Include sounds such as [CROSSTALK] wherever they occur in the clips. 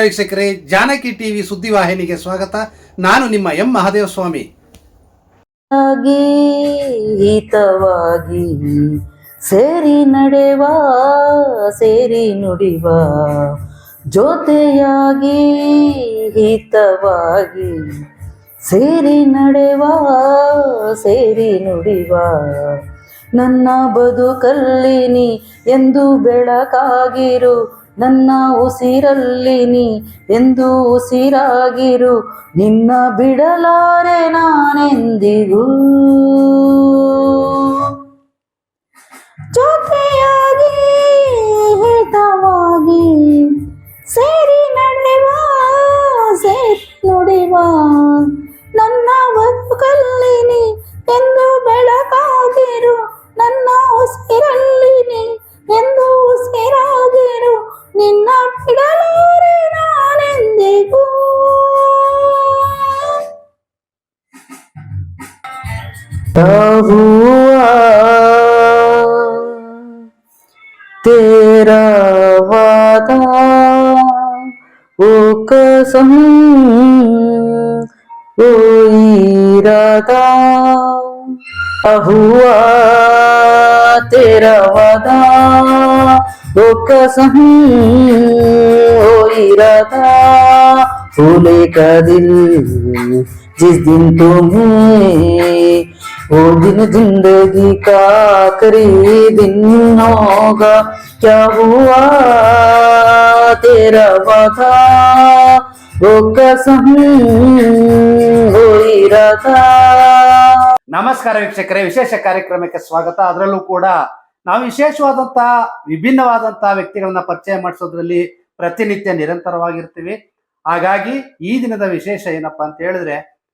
ವೀಕ್ಷಕರೇ, ಜಾನಕಿ ಟಿವಿ ಸುದ್ದಿವಾಹಿನಿಗೆ ಸ್ವಾಗತ. ನಾನು ನಿಮ್ಮ ಎಂ ಮಹಾದೇವ ಸ್ವಾಮಿ ಆಗಿ ಹಿತವಾಗಿ ಸೇರಿ ನಡೆವಾ, ಸೇರಿ ನುಡಿವ, ಜೊತೆಯಾಗಿ ಹಿತವಾಗಿ ಸೇರಿ ನಡೆವ, ಸೇರಿ ನುಡಿವ. ನನ್ನ ಬದುಕಲ್ಲಿನಿ ಎಂದು ಬೆಳಕಾಗಿರು ನನ್ನ ಉಸಿರಲ್ಲಿ ನೀ ಎಂದು ಉಸಿರಾಗಿರು. ನಿನ್ನ ಬಿಡಲಾರೆ ನಾನೆಂದಿಗೂ. ಜೊತೆಯಾಗಿ कसम वो इरादा हुआ तेरा वादा वो कसम भूले का दिल जिस दिन तुम्हें वो दिन ज़िंदगी का आखिरी दिन होगा, क्या हुआ तेरा वादा? ನಮಸ್ಕಾರ ವೀಕ್ಷಕರೇ, ವಿಶೇಷ ಕಾರ್ಯಕ್ರಮಕ್ಕೆ ಸ್ವಾಗತ. ಅದರಲ್ಲೂ ಕೂಡ ನಾವು ವಿಶೇಷವಾದಂತ ವಿಭಿನ್ನವಾದಂತಹ ವ್ಯಕ್ತಿಗಳನ್ನ ಪರಿಚಯ ಮಾಡಿಸೋದ್ರಲ್ಲಿ ಪ್ರತಿನಿತ್ಯ ನಿರಂತರವಾಗಿರ್ತೀವಿ. ಹಾಗಾಗಿ ಈ ದಿನದ ವಿಶೇಷ ಏನಪ್ಪಾ ಅಂತ ಹೇಳಿದ್ರೆ,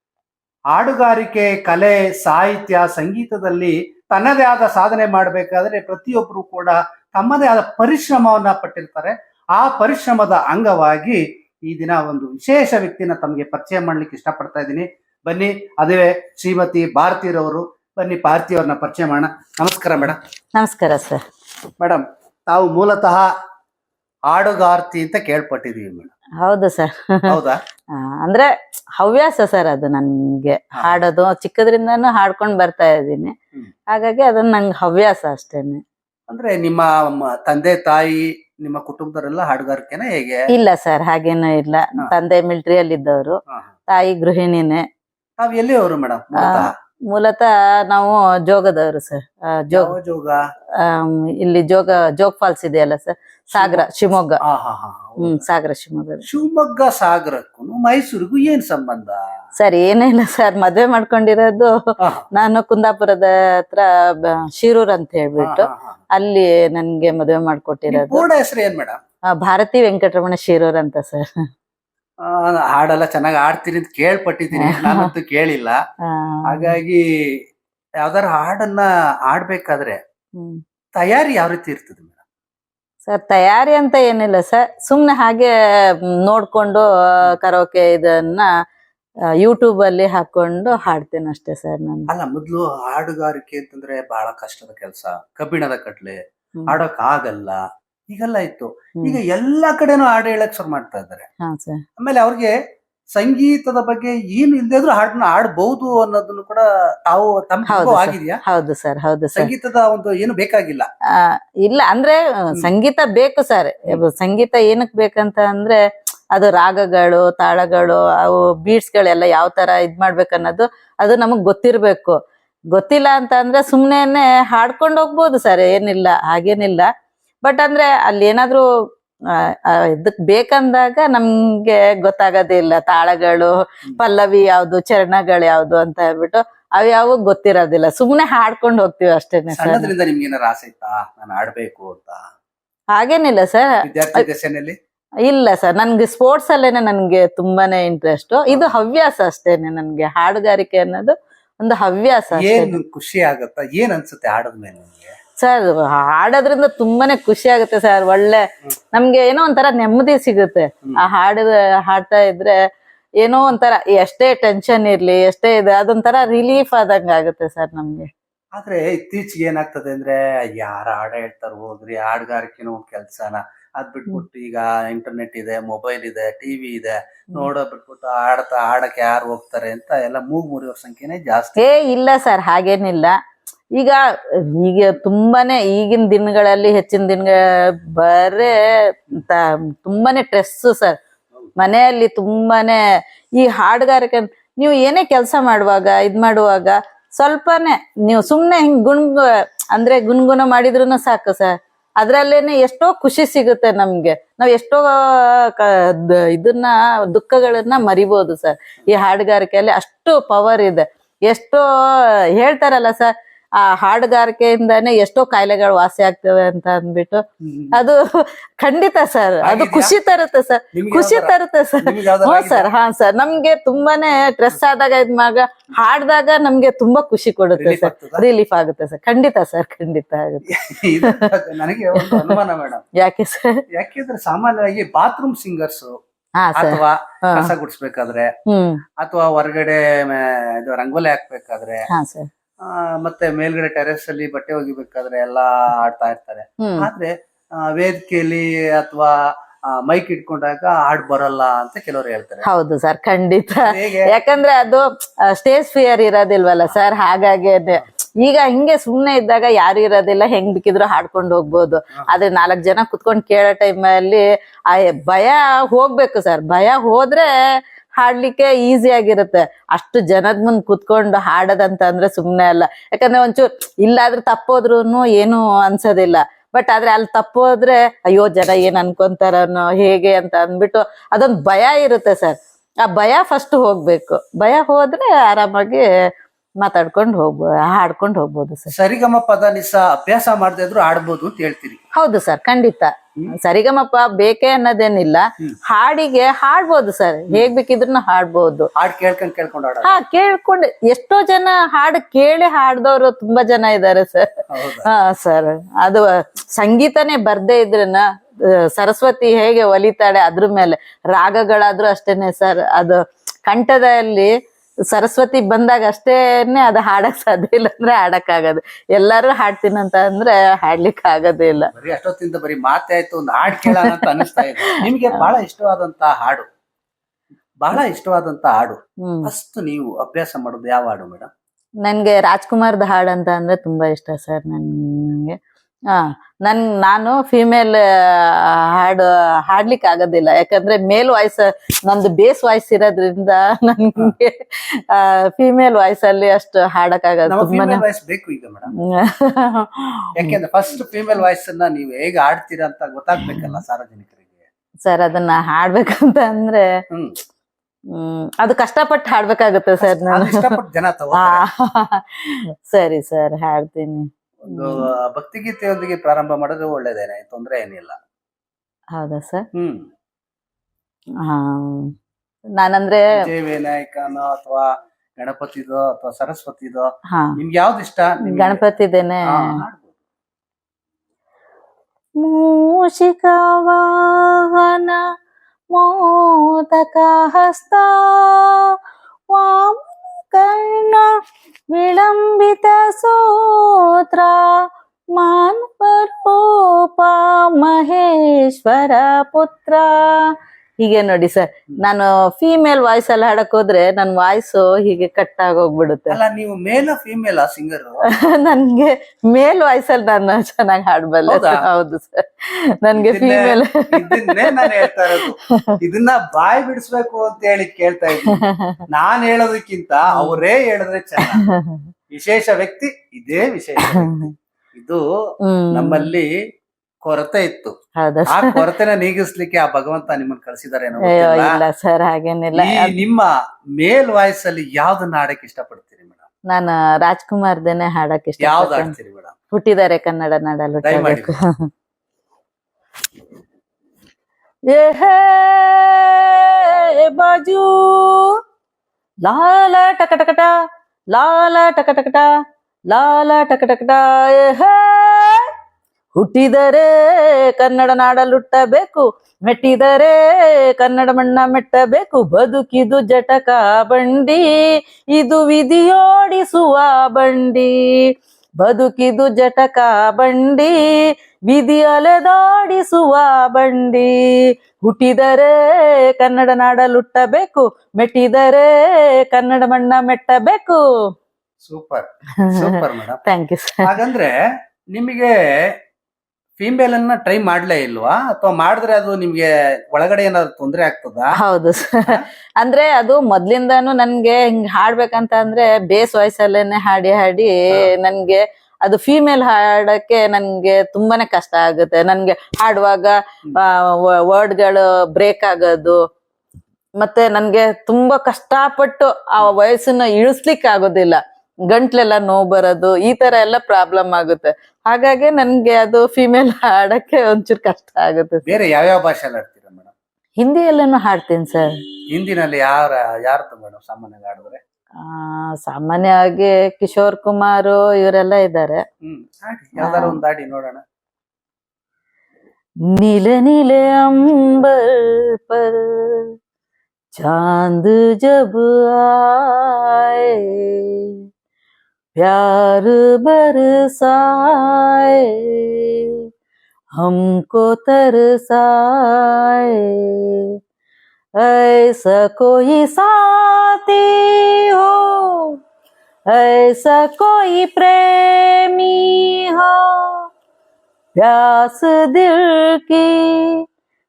ಹಾಡುಗಾರಿಕೆ, ಕಲೆ, ಸಾಹಿತ್ಯ, ಸಂಗೀತದಲ್ಲಿ ತನ್ನದೇ ಆದ ಸಾಧನೆ ಮಾಡಬೇಕಾದ್ರೆ ಪ್ರತಿಯೊಬ್ಬರು ಕೂಡ ತಮ್ಮದೇ ಆದ ಪರಿಶ್ರಮವನ್ನ ಪಟ್ಟಿರ್ತಾರೆ. ಆ ಪರಿಶ್ರಮದ ಅಂಗವಾಗಿ ಈ ದಿನ ಒಂದು ವಿಶೇಷ ವ್ಯಕ್ತಿನ ತಮಗೆ ಪರಿಚಯ ಮಾಡ್ಲಿಕ್ಕೆ ಇಷ್ಟಪಡ್ತಾ ಇದ್ದೀನಿ. ಬನ್ನಿ ಅದೇ ಶ್ರೀಮತಿ ಭಾರತೀರವರು. ಬನ್ನಿ ಭಾರತೀಯವ್ರನ್ನ ಪರಿಚಯ ಮಾಡೋಣ. ನಮಸ್ಕಾರ ಮೇಡಮ್ ನಮಸ್ಕಾರ ಸರ್. ಮೇಡಮ್ ತಾವು ಮೂಲತಃ ಹಾಡುಗಾರ್ತಿ ಅಂತ ಕೇಳ್ಪಟ್ಟಿದೀವಿ ಮೇಡಮ್ ಹೌದು ಸರ್. ಹೌದಾ? ಅಂದ್ರೆ ಹವ್ಯಾಸ ಸರ್ ಅದು ನನ್ಗೆ. ಹಾಡೋದು ಚಿಕ್ಕದ್ರಿಂದಾನು ಹಾಡ್ಕೊಂಡ್ ಬರ್ತಾ ಇದ್ದೀನಿ. ಹಾಗಾಗಿ ಅದನ್ನ ನಂಗೆ ಹವ್ಯಾಸ ಅಷ್ಟೇನೆ. ಅಂದ್ರೆ ನಿಮ್ಮ ತಂದೆ ತಾಯಿ ನಿಮ್ಮ ಕುಟುಂಬದವರೆಲ್ಲ ಹಾಡುಗಾರಿಕೆನ ಹೇಗೆ? ಇಲ್ಲ ಸರ್ ಹಾಗೇನೂ ಇಲ್ಲ. ತಂದೆ ಮಿಲಿಟರಿಯಲ್ಲಿ ಇದ್ದವರು ಹಾ. ತಾಯಿ ಗೃಹಿಣಿನೇ. ತಾವ್ ಎಲ್ಲಿ ಅವರು ಮೇಡಮ್ ಮೂಲತಃ ನಾವು ಜೋಗದವರು ಸರ್. ಆ, ಜೋಗ ಜೋಗ? ಆಮ್, ಇಲ್ಲಿ ಜೋಗ ಜೋಗ್ ಫಾಲ್ಸ್ ಇದೆಯಲ್ಲ ಸರ್? ಸಾಗರ ಶಿವಮೊಗ್ಗ. ಆ, ಹಾ, ಹಾ, ಹೌದಾ? ಹ್ಮ್ ಸಾಗರ ಶಿವಮೊಗ್ಗ ಶಿವಮೊಗ್ಗ ಸಾಗರಕ್ಕೂ ಮೈಸೂರಿಗೂ ಏನ್ ಸಂಬಂಧ? ಸರ್ ಏನಿಲ್ಲ ಸರ್ ಮದ್ವೆ ಮಾಡ್ಕೊಂಡಿರೋದು ನಾನು ಕುಂದಾಪುರದ ಹತ್ರ ಶಿರೂರ್ ಅಂತ ಹೇಳ್ಬಿಟ್ಟು. ಅಲ್ಲಿ ನನ್ಗೆ ಮದ್ವೆ ಮಾಡ್ಕೊಟ್ಟಿರೋದು. ಪೂರ್ಣ ಹೆಸರು ಏನ್ ಮೇಡಮ್ ಆ, ಭಾರತಿ ವೆಂಕಟರಮಣ ಶಿರೂರ್ ಅಂತ ಸರ್. ಹಾಡೆಲ್ಲ ಚೆನ್ನಾಗಿ ಆಡ್ತೀನಿ ಅಂತ ಕೇಳ್ಪಟ್ಟಿದ್ದೀನಿ. [LAUGHS] ನಾನಂತೂ ಕೇಳಿಲ್ಲ. ಆ, ಹಾಗಾಗಿ ಯಾವ್ದಾರ ಹಾಡನ್ನ ಆಡ್ಬೇಕಾದ್ರೆ ಹ್ಮ್. ತಯಾರಿ ಯಾವ ರೀತಿ ಇರ್ತದೆ ಮೇಡಮ್ ಸರ್ ತಯಾರಿ ಅಂತ ಏನಿಲ್ಲ ಸರ್. ಸುಮ್ನೆ ಹಾಗೆ ಮ್, ನೋಡ್ಕೊಂಡು ಕರೋಕೆ ಇದನ್ನ ಯೂಟ್ಯೂಬ್ ಅಲ್ಲಿ ಹಾಕೊಂಡು ಹಾಡ್ತೇನೆ ಅಷ್ಟೇ ಸರ್ ನಾನು. ಅಲ್ಲ ಮೊದ್ಲು ಹಾಡುಗಾರಿಕೆ ಅಂತಂದ್ರೆ ಬಹಳ ಕಷ್ಟದ ಕೆಲಸ. ಕಬ್ಬಿಣದ ಕಟ್ಲೆ. ಹಾಡೋಕ್ ಆಗಲ್ಲ. ಈಗೆಲ್ಲ ಇತ್ತು ಈಗ ಎಲ್ಲಾ ಕಡೆನೂ ಹಾಡು ಹೇಳಕ್ ಶುರು ಮಾಡ್ತಾ ಇದ್ದಾರೆ. ಹಾ ಸರ್. ಆಮೇಲೆ ಅವ್ರಿಗೆ ಸಂಗೀತದ ಬಗ್ಗೆ ಏನು ಇಲ್ಲದೆ ಇದ್ರೂ ಹಾಡನ್ನ ಹಾಡಬಹುದು ಅನ್ನೋದನ್ನು ಕೂಡ ತಾವು ತಮ್ಮ ಹೌದು ಸರ್. ಆಗಿದ್ಯಾ? ಹೌದು ಸರ್ ಹೌದು ಸರ್. ಸಂಗೀತದ ಒಂದು ಏನು ಬೇಕಾಗಿಲ್ಲ. ಇಲ್ಲ ಅಂದ್ರೆ ಸಂಗೀತ ಬೇಕು ಸರ್. ಸಂಗೀತ ಏನಕ್ ಬೇಕಂತ ಅಂದ್ರೆ ಅದು ರಾಗಗಳು ತಾಳಗಳು ಅವು ಬೀಟ್ಸ್ ಗಳೆಲ್ಲ ಯಾವ ತರ ಇದ್ ಮಾಡ್ಬೇಕನ್ನೋದು ಅದು ನಮಗ್ ಗೊತ್ತಿರ್ಬೇಕು. ಗೊತ್ತಿಲ್ಲ ಅಂತ ಅಂದ್ರೆ ಸುಮ್ನೆನೆ ಹಾಡ್ಕೊಂಡು ಹೋಗ್ಬೋದು ಸರ್ ಏನಿಲ್ಲ ಹಾಗೇನಿಲ್ಲ. ಬಟ್ ಅಂದ್ರೆ ಅಲ್ಲಿ ಏನಾದ್ರು ಇದಕ್ ಬೇಕಂದಾಗ ನಮ್ಗೆ ಗೊತ್ತಾಗೋದಿಲ್ಲ ತಾಳಗಳು ಪಲ್ಲವಿ ಯಾವ್ದು ಚರಣಗಳು ಯಾವ್ದು ಅಂತ ಹೇಳ್ಬಿಟ್ಟು ಅವು ಯಾವ ಗೊತ್ತಿರೋದಿಲ್ಲ. ಸುಮ್ನೆ ಹಾಡ್ಕೊಂಡು ಹೋಗ್ತೀವಿ ಅಷ್ಟೇನೆ ಸರ್. ನಿಮ್ಗೆ ಆಸೆ ಇತ್ತಾ? ನಾನು ಹಾಡ್ಬೇಕು ಅಂತ. ಹಾಗೇನಿಲ್ಲ ಸರ್. ಇಲ್ಲ ಸರ್ ನನ್ಗೆ ಸ್ಪೋರ್ಟ್ಸ್ ಅಲ್ಲೇನೆ ನನ್ಗೆ ತುಂಬಾನೇ ಇಂಟ್ರೆಸ್ಟ್ ಇದು ಹವ್ಯಾಸ ಅಷ್ಟೇನೆ ನನ್ಗೆ ಹಾಡುಗಾರಿಕೆ ಅನ್ನೋದು ಒಂದು ಹವ್ಯಾಸ ಏನ್ ಖುಷಿ ಆಗತ್ತಾ? ಏನ್ ಅನ್ಸುತ್ತೆ ಆಡದ್ಮೇಲೆ ಮೇಲೆ ಸರ್ ಹಾಡೋದ್ರಿಂದ ತುಂಬಾನೇ ಖುಷಿ ಆಗುತ್ತೆ ಸರ್. ಒಳ್ಳೆ ನಮ್ಗೆ ಏನೋ ಒಂಥರ ನೆಮ್ಮದಿ ಸಿಗುತ್ತೆ. ಆ ಹಾಡ ಹಾಡ್ತಾ ಇದ್ರೆ ಏನೋ ಒಂಥರ ಎಷ್ಟೇ ಟೆನ್ಷನ್ ಇರ್ಲಿ ಎಷ್ಟೇ ಇದೆ ಅದೊಂಥರ ರಿಲೀಫ್ ಆದಂಗ ಆಗುತ್ತೆ ಸರ್ ನಮ್ಗೆ. ಆದ್ರೆ ಇತ್ತೀಚೆಗೆ ಏನಾಗ್ತದೆ ಅಂದ್ರೆ ಯಾರ ಹಾಡ ಹೇಳ್ತಾರ ಹೋಗ್ರಿ ಹಾಡ್ಗಾರಿಕೆನೋ ಕೆಲ್ಸನ. ಅದ್ ಬಿಟ್ಬಿಟ್ಟು ಈಗ ಇಂಟರ್ನೆಟ್ ಇದೆ ಮೊಬೈಲ್ ಇದೆ ಟಿವಿ ಇದೆ ನೋಡೋ ಬಿಟ್ಬಿಟ್ಟು ಆಡ್ತಾ ಆಡಕ್ಕೆ ಯಾರು ಹೋಗ್ತಾರೆ ಅಂತ ಎಲ್ಲ ಮೂಗ್ ಮುರಿಯೋ ಸಂಖ್ಯೆನೇ ಜಾಸ್ತಿ. ಏ ಇಲ್ಲ ಸರ್ ಹಾಗೇನಿಲ್ಲ. ಈಗ ಈಗ ತುಂಬಾನೇ ಈಗಿನ ದಿನಗಳಲ್ಲಿ ಹೆಚ್ಚಿನ ದಿನ ಬರೇ ತುಂಬಾನೇ ಸ್ಟ್ರೆಸ್ ಸರ್. ಮನೆಯಲ್ಲಿ ತುಂಬಾನೇ ಈ ಹಾಡುಗಾರಿಕೆ ನೀವು ಏನೇ ಕೆಲಸ ಮಾಡುವಾಗ ಇದ್ ಮಾಡುವಾಗ ಸ್ವಲ್ಪನೇ ನೀವು ಸುಮ್ನೆ ಹಿಂಗ್ ಗುಣ ಅಂದ್ರೆ ಗುನ್ಗುನ ಮಾಡಿದ್ರು ಸಾಕು ಸರ್. ಅದ್ರಲ್ಲೇನೆ ಎಷ್ಟೋ ಖುಷಿ ಸಿಗುತ್ತೆ ನಮ್ಗೆ. ನಾವ್ ಎಷ್ಟೋ ಇದನ್ನ, ದುಃಖಗಳನ್ನ ಮರಿಬೋದು ಸರ್. ಈ ಹಾಡುಗಾರಿಕೆಯಲ್ಲಿ ಅಷ್ಟು ಪವರ್ ಇದೆ. ಎಷ್ಟೋ ಹೇಳ್ತಾರಲ್ಲ ಸರ್ ಆ ಹಾಡುಗಾರಿಕೆಯಿಂದಾನೇ ಎಷ್ಟೋ ಕಾಯಿಲೆಗಳು ವಾಸಿ ಆಗ್ತವೆ ಅಂತ ಅಂದ್ಬಿಟ್ಟು ಅದು ಖಂಡಿತ ಸರ್. ಅದು ಖುಷಿ ತರುತ್ತೆ ಸರ್. ಖುಷಿ ತರುತ್ತೆ ಸರ್. ಹಾ ಹ್ಞೂ ಸರ್ ಹಾ ಸರ್. ನಮ್ಗೆ ತುಂಬಾನೇ ಸ್ಟ್ರೆಸ್ ಆದಾಗ ಇದ್ಮಾಗ ಹಾಡ್ದಾಗ ನಮ್ಗೆ ತುಂಬಾ ಖುಷಿ ಕೊಡುತ್ತೆ ಸರ್. ರಿಲೀಫ್ ಆಗುತ್ತೆ ಸರ್. ಖಂಡಿತ ಸರ್ ಖಂಡಿತ ಆಗುತ್ತೆ. ನನಗೆ ಒಂದು ಅನುಮಾನ ಮೇಡಮ್ ಯಾಕೆ ಸರ್? ಯಾಕೆಂದ್ರೆ ಸಾಮಾನ್ಯವಾಗಿ ಬಾತ್ರೂಮ್ ಸಿಂಗರ್ಸ್ ಅಥವಾ ಕಸ ಗುಡಿಸ್ಬೇಕಾದ್ರೆ ಅಥವಾ ಹೊರಗಡೆ ಇದು ರಂಗೋಲಿ ಹಾಕ್ಬೇಕಾದ್ರೆ ಹಾ ಸರ್. ಆ, ಮತ್ತೆ ಮೇಲ್ಗಡೆ ಟೆರೆಸ್ ಅಲ್ಲಿ ಬಟ್ಟೆ ಒಗಿಬೇಕಾದ್ರೆ ಎಲ್ಲಾ ಆಡ್ತಾ ಇರ್ತಾರೆ. ಹ್ಮ್. ಆದ್ರೆ ಆ, ವೇದಿಕೆಯಲ್ಲಿ ಅಥವಾ ಮೈಕ್ ಇಟ್ಕೊಂಡಾಗ ಹಾಡ್ ಬರಲ್ಲ ಅಂತ ಕೆಲವರು ಹೇಳ್ತಾರೆ. ಹೌದು ಸರ್ ಖಂಡಿತ. ಹೇಗೆ? ಯಾಕಂದ್ರೆ ಅದು ಸ್ಟೇಜ್ ಫಿಯರ್ ಇರೋದಿಲ್ವಲ್ಲ ಸರ್ ಹಾಗಾಗಿ ಅದೇ. ಈಗ ಹಿಂಗೆ ಸುಮ್ನೆ ಇದ್ದಾಗ ಯಾರು ಇರೋದಿಲ್ಲ ಹೆಂಗ್ ಬೇಕಿದ್ರು ಹಾಡ್ಕೊಂಡು ಹೋಗ್ಬೋದು. ಆದ್ರೆ ನಾಲ್ಕ್ ಜನ ಕುತ್ಕೊಂಡು ಕೇಳೋ ಟೈಮಲ್ಲಿ ಆ ಭಯ ಹೋಗ್ಬೇಕು ಸರ್ ಭಯ ಹೋದ್ರೆ ಹಾಡ್ಲಿಕ್ಕೆ ಈಸಿ ಆಗಿರುತ್ತೆ. ಅಷ್ಟು ಜನದ ಮುಂದ್ ಕುತ್ಕೊಂಡು ಹಾಡೋದಂತ ಅಂದ್ರೆ ಸುಮ್ನೆ ಅಲ್ಲ. ಯಾಕಂದ್ರೆ ಒಂಚೂರು ಇಲ್ಲಾದ್ರೆ ತಪ್ಪೋದ್ರೂನು ಏನು ಅನ್ಸೋದಿಲ್ಲ. ಬಟ್ ಆದ್ರೆ ಅಲ್ಲಿ ತಪ್ಪೋದ್ರೆ, ಅಯ್ಯೋ, ಜನ ಏನ್ ಅನ್ಕೊಂತಾರನೋ ಹೇಗೆ ಅಂತ ಅಂದ್ಬಿಟ್ಟು ಅದೊಂದ್ ಭಯ ಇರುತ್ತೆ ಸರ್. ಆ ಭಯ ಫಸ್ಟ್ ಹೋಗ್ಬೇಕು. ಭಯ ಹೋದ್ರೆ ಆರಾಮಾಗಿ ಮಾತಾಡ್ಕೊಂಡು ಹೋಗ್ಬೋದು ಹಾಡ್ಕೊಂಡು ಹೋಗ್ಬೋದು ಸರ್. ಸರಿಗಮ ಪದ ನಿಸ ಅಭ್ಯಾಸ ಮಾಡದೇ ಇದ್ರು ಆಡ್ಬೋದು ಅಂತ ಹೇಳ್ತೀರಿ. ಹೌದು ಸರ್ ಖಂಡಿತ. ಸರಿಗಮಪ್ಪ ಬೇಕೇ ಅನ್ನೋದೇನಿಲ್ಲ. ಹಾಡಿಗೆ ಹಾಡ್ಬೋದು ಸರ್. ಹೇಗ್ ಬೇಕಿದ್ರು ಹಾಡ್ಬೋದು. ಹಾಡ್ ಕೇಳ್ಕೊಂಡ್ ಕೇಳ್ಕೊಂಡು ಹಾ ಕೇಳ್ಕೊಂಡು ಎಷ್ಟೋ ಜನ ಹಾಡು ಕೇಳಿ ಹಾಡ್ದವ್ರು ತುಂಬಾ ಜನ ಇದಾರೆ ಸರ್. ಹಾ ಸರ್. ಅದು ಸಂಗೀತನೇ ಬರ್ದೇ ಇದ್ರನ ಸರಸ್ವತಿ ಹೇಗೆ ಒಲಿತಾಳೆ ಅದ್ರ ಮೇಲೆ ರಾಗಗಳಾದ್ರೂ ಅಷ್ಟೇನೆ ಸರ್. ಅದು ಕಂಠದಲ್ಲಿ ಸರಸ್ವತಿ ಬಂದಾಗ ಅಷ್ಟೇನೆ ಅದು ಹಾಡಕ್ ಸಾಧ್ಯ ಇಲ್ಲ ಅಂದ್ರೆ ಹಾಡಕ್ ಆಗದು. ಎಲ್ಲಾರು ಹಾಡ್ತೀನಂತ ಅಂದ್ರೆ ಹಾಡ್ಲಿಕ್ಕೆ ಆಗೋದೇ ಇಲ್ಲ. ಬರೀ ಅಷ್ಟೊತ್ತಿಂದ ಬರೀ ಮಾತೇ ಆಯ್ತು ಒಂದು ಹಾಡ್ ಕೇಳೋಣ ಅಂತ ಅನಿಸ್ತಾ ಇದೆ. ನಿಮ್ಗೆ ಬಹಳ ಇಷ್ಟವಾದಂತ ಹಾಡು. ಬಹಳ ಇಷ್ಟವಾದಂತ ಹಾಡು. ಫಸ್ಟ್ ನೀವು ಅಭ್ಯಾಸ ಮಾಡೋದು ಯಾವ ಹಾಡು ಮೇಡಮ್ ನನ್ಗೆ ರಾಜ್ಕುಮಾರ್ದ ಹಾಡು ಅಂತ ಅಂದ್ರೆ ತುಂಬಾ ಇಷ್ಟ ಸರ್. ನನ್ಗೆ ನನ್ ನಾನು ಫಿಮೇಲ್ ಹಾಡು ಹಾಡ್ಲಿಕ್ಕೆ ಆಗೋದಿಲ್ಲ. ಯಾಕಂದ್ರೆ ಮೇಲ್ ವಾಯ್ಸ್ ನಂದು ಬೇಸ್ ವಾಯ್ಸ್ ಇರೋದ್ರಿಂದ ನನ್ಗೆ ಫಿಮೇಲ್ ವಾಯ್ಸ್ ಅಲ್ಲಿ ಅಷ್ಟು ಹಾಡಕ್ ಬೇಕು ಈಗ ಮೇಡಮ್. ಯಾಕೆಂದ್ರೆ ಫಸ್ಟ್ ಫೀಮೇಲ್ ವಾಯ್ಸ್ ಅನ್ನ ನೀವು ಹೇಗೆ ಹಾಡ್ತೀರಾ ಅಂತ ಗೊತ್ತಾಗ್ಬೇಕಲ್ಲ ಸಾರ್ವಜನಿಕರಿಗೆ. ಸರ್ ಅದನ್ನ ಹಾಡ್ಬೇಕಂತ ಅಂದ್ರೆ ಅದು ಕಷ್ಟಪಟ್ಟು ಹಾಡ್ಬೇಕಾಗುತ್ತೆ ಸರ್ ನಾನು. ಸರಿ ಸರ್ ಹಾಡ್ತೀನಿ. ಒಂದು ಭಕ್ತಿಗೀತೆಯೊಂದಿಗೆ ಪ್ರಾರಂಭ ಮಾಡಿದ್ರೆ ಒಳ್ಳೇದೇನೆ ತೊಂದ್ರೆ ಏನಿಲ್ಲ. ಹೌದಾ ಸರ್? ಹ್ಮ್. ಹಾ ನಾನಂದ್ರೆ ವಿಜಯ ವಿನಾಯಕನೋ ಅಥವಾ ಗಣಪತಿದೋ ಅಥವಾ ಸರಸ್ವತಿದೋ ಹಾ. ನಿಮ್ಗೆ ಯಾವ್ದು ಇಷ್ಟ? ನಿಮ್ಗೆ? ಗಣಪತಿದೇನೆ. ಹಾ, ಹಾಡ್ಬೋದು. ವಾಹನ ಮೋದಕ కర్ణ విళంబిత సూత్ర మానవరూప మహేశ్వర పుత్ర ಹೀಗೆ ನೋಡಿ ಸರ್. ನಾನು ಫೀಮೇಲ್ ವಾಯ್ಸ್ ಅಲ್ಲಿ ಹಾಡಕ್ ಹೋದ್ರೆ ನನ್ ವಾಯ್ಸ್ ಹೀಗೆ ಕಟ್ ಆಗೋಗ್ಬಿಡುತ್ತೆ. ಅಲ್ಲ ನೀವು ಮೇಲ್ ಫೀಮೇಲ್ ಆ ಸಿಂಗರ್ [LAUGHS] ನನ್ಗೆ ಮೇಲ್ ವಾಯ್ಸ್ ಅಲ್ಲಿ ನಾನು ಚೆನ್ನಾಗಿ ಹಾಡಬಲ್ಲೆ. ಹೌದು? ಸರ್. ನನ್ಗೆ ಫೀಮೇಲ್ ಇದನ್ನೇ ಬಾಯಿ ಬಿಡಿಸ್ಬೇಕು ಅಂತ ಹೇಳಿ ಕೇಳ್ತಾ ಇದ್ದೀನಿ. ನಾನ್ ಹೇಳೋದಕ್ಕಿಂತ ಅವರೇ ಹೇಳಿದ್ರೆ ಚೆನ್ನಾಗಿ. ವಿಶೇಷ ವ್ಯಕ್ತಿ ಇದೇ ವಿಶೇಷ ಇದು ನಮ್ಮಲ್ಲಿ ಕೊರತೆ ಇತ್ತು. ಆ ಕೊರತೆನ ನೀಗಿಸ್ಲಿಕ್ಕೆ ಆ ಭಗವಂತ ನಿಮ್ಮನ್ನ ಕಳಿಸಿದಾರೇನೋ ಇಲ್ಲ ಸರ್ ಹಾಗೇನಿಲ್ಲ. ನಿಮ್ಮ ಮೇಲ್ ವಾಯ್ಸ್ ಅಲ್ಲಿ ಯಾವ್ದನ್ನ ಹಾಡಕ್ ಇಷ್ಟಪಡ್ತೀರಿ ಮೇಡಮ್ ನಾನು ರಾಜ್ಕುಮಾರ್ದೇನೆ ಹಾಡಕ್ ಇಷ್ಟ ಯಾವ್ದು ಹಾಡ್ತೀರಿ ಮೇಡಮ್ ಹುಟ್ಟಿದ್ದಾರೆ ಕನ್ನಡ ನಾಡಲು ಬಾಜು. ಲಾಲ ಟಕಟಕಟ ಲಾಲ ಟಕಟಕಟ ಲಾಲ ಟಕಟಕಟ ಏ ಹೇ. ಹುಟ್ಟಿದರೆ ಕನ್ನಡ ನಾಡಲುಟ್ಟಬೇಕು ಮೆಟ್ಟಿದರೆ ಕನ್ನಡ ಮಣ್ಣ ಮೆಟ್ಟಬೇಕು ಬದುಕಿದು ಜಟಕ ಬಂಡಿ ಇದು ವಿಧಿಯೋಡಿಸುವ ಬಂಡಿ. ಬದುಕಿದು ಜಟಕ ಬಂಡಿ ವಿಧಿ ಅಲೆದಾಡಿಸುವ ಬಂಡಿ. ಹುಟ್ಟಿದರೆ ಕನ್ನಡ ನಾಡಲುಟ್ಟಬೇಕು ಮೆಟ್ಟಿದರೆ ಕನ್ನಡ ಮಣ್ಣ ಮೆಟ್ಟಬೇಕು. Super super madam thank you sir ಹಾಗಂದ್ರೆ ನಿಮಗೆ ಫಿಮೇಲ್ ಅನ್ನ ಟ್ರೈ ಮಾಡ್ಲೇ ಇಲ್ವಾ? ಅಥವಾ ಮಾಡಿದ್ರೆ ಅದು ನಿಮ್ಗೆ ಒಳಗಡೆ ಏನಾದ್ರು ತೊಂದರೆ ಆಗ್ತದಾ? ಹೌದು ಅಂದ್ರೆ ಅದು ಮೊದ್ಲಿಂದಾನು ನನ್ಗೆ ಹಿಂಗ್ ಹಾಡ್ಬೇಕಂತ ಅಂದ್ರೆ ಬೇಸ್ ವಯಸ್ಸಲ್ಲೇನೆ ಹಾಡಿ ಹಾಡಿ ನನ್ಗೆ ಅದು ಫೀಮೇಲ್ ಹಾಡಕ್ಕೆ ನನ್ಗೆ ತುಂಬಾನೇ ಕಷ್ಟ ಆಗುತ್ತೆ. ನನ್ಗೆ ಹಾಡುವಾಗ ವರ್ಡ್ಗಳು ಬ್ರೇಕ್ ಆಗೋದು. ಮತ್ತೆ ನನ್ಗೆ ತುಂಬಾ ಕಷ್ಟಪಟ್ಟು ಆ ವಯಸ್ಸನ್ನ ಇಳಿಸ್ಲಿಕ್ಕೆ ಆಗೋದಿಲ್ಲ. ಗಂಟ್ಲೆಲ್ಲ ನೋವು ಬರೋದು ಈ ತರ ಎಲ್ಲ ಪ್ರಾಬ್ಲಮ್ ಆಗುತ್ತೆ ಹಾಗಾಗಿ ನನ್ಗೆ ಅದು ಫಿಮೇಲ್ ಹಾಡಕ್ಕೆ ಒಂಚೂರು ಕಷ್ಟ ಆಗುತ್ತೆ sir. ಬೇರೆ ಯಾವ್ಯಾವ ಭಾಷೆಯಲ್ಲಿ ಆಡ್ತೀರಾ ಮೇಡಮ್ ಹಿಂದಿಯಲ್ಲೇನು ಹಾಡ್ತೀನಿ ಸರ್ ಹಿಂದಿನಲ್ಲಿ ಯಾರ ಯಾರ್ದು ಮೇಡಮ್ ಸಾಮಾನ್ಯವಾಗಿ ಆಡಿದ್ರೆ ಆ, ಸಾಮಾನ್ಯವಾಗಿ ಕಿಶೋರ್ ಕುಮಾರ್ ಇವರೆಲ್ಲ ಇದ್ದಾರೆ ಹ್ಮ್ ಆಡಿ ಯಾವ್ದಾರ ಒಂದ್ ಆಡಿ ನೋಡೋಣ नीले नीले अंबर पर चांद जब आए प्यार बरसाए, हमको तरसाए। ऐसा कोई साथी हो, ऐसा कोई प्रेमी हो। प्यास दिल की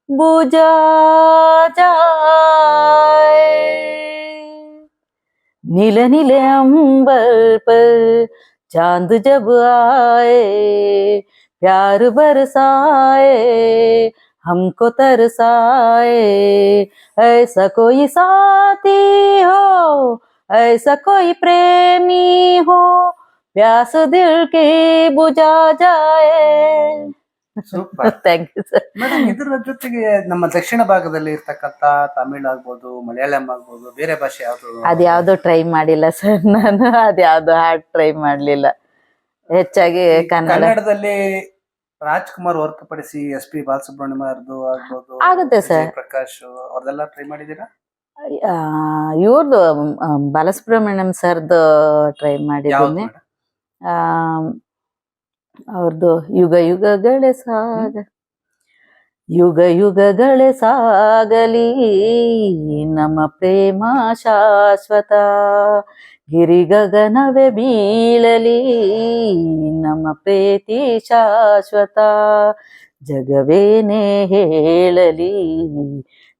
बुझा जाए। नीले नीले अंबर पर चाँद जब आए, प्यार बरसाए, हमको तरसाए। ऐसा कोई साथी हो, ऐसा कोई प्रेमी हो, प्यास दिल की बुझा जाए। ಥ್ಯಾಂಕ್ ಯು ಸರ್ ಮೇಡಮ್ ಇದರ ಜೊತೆಗೆ ನಮ್ಮ ದಕ್ಷಿಣ ಭಾಗದಲ್ಲಿ ಇರ್ತಕ್ಕಂತ ತಮಿಳ್ ಆಗ್ಬೋದು ಮಲಯಾಳಂ ಆಗ್ಬೋದು ಬೇರೆ ಭಾಷೆ ಯಾವ್ದು? ಅದ್ಯಾವ್ದು ಟ್ರೈ ಮಾಡಿಲ್ಲ ಸರ್ [LAUGHS] ನಾನು ಅದ್ಯಾವ್ದು ಹಾಡ್ ಟ್ರೈ ಮಾಡ್ಲಿಲ್ಲ. ಹೆಚ್ಚಾಗಿ ಕನ್ನಡ. ಕನ್ನಡದಲ್ಲಿ ರಾಜ್ಕುಮಾರ್ ಹೊರತುಪಡಿಸಿ ಎಸ್ ಪಿ ಬಾಲಸುಬ್ರಹ್ಮಣ್ಯ ಅವ್ರದ್ದು ಆಗ್ಬೋದು ಆಗುತ್ತೆ ಸರ್ ಪ್ರಕಾಶ್ ಅವ್ರದೆಲ್ಲ ಟ್ರೈ ಮಾಡಿದೀರಾ ಇವ್ರದ್ದು ಬಾಲಸುಬ್ರಹ್ಮಣ್ಯಂ ಸರ್ದು ಟ್ರೈ ಮಾಡಿದ್ದೀನಿ. ಅವ್ರದ್ದು ಯುಗ ಯುಗಗಳೇ ಸಾಗ, ಯುಗ ಯುಗಗಳೇ ಸಾಗಲಿ. ನಮ್ಮ ಪ್ರೇಮ ಶಾಶ್ವತ, ಗಿರಿ ಗಗನವೇ ಬೀಳಲಿ. ನಮ್ಮ ಪ್ರೀತಿ ಶಾಶ್ವತ, ಜಗವೇನೇ ಹೇಳಲಿ.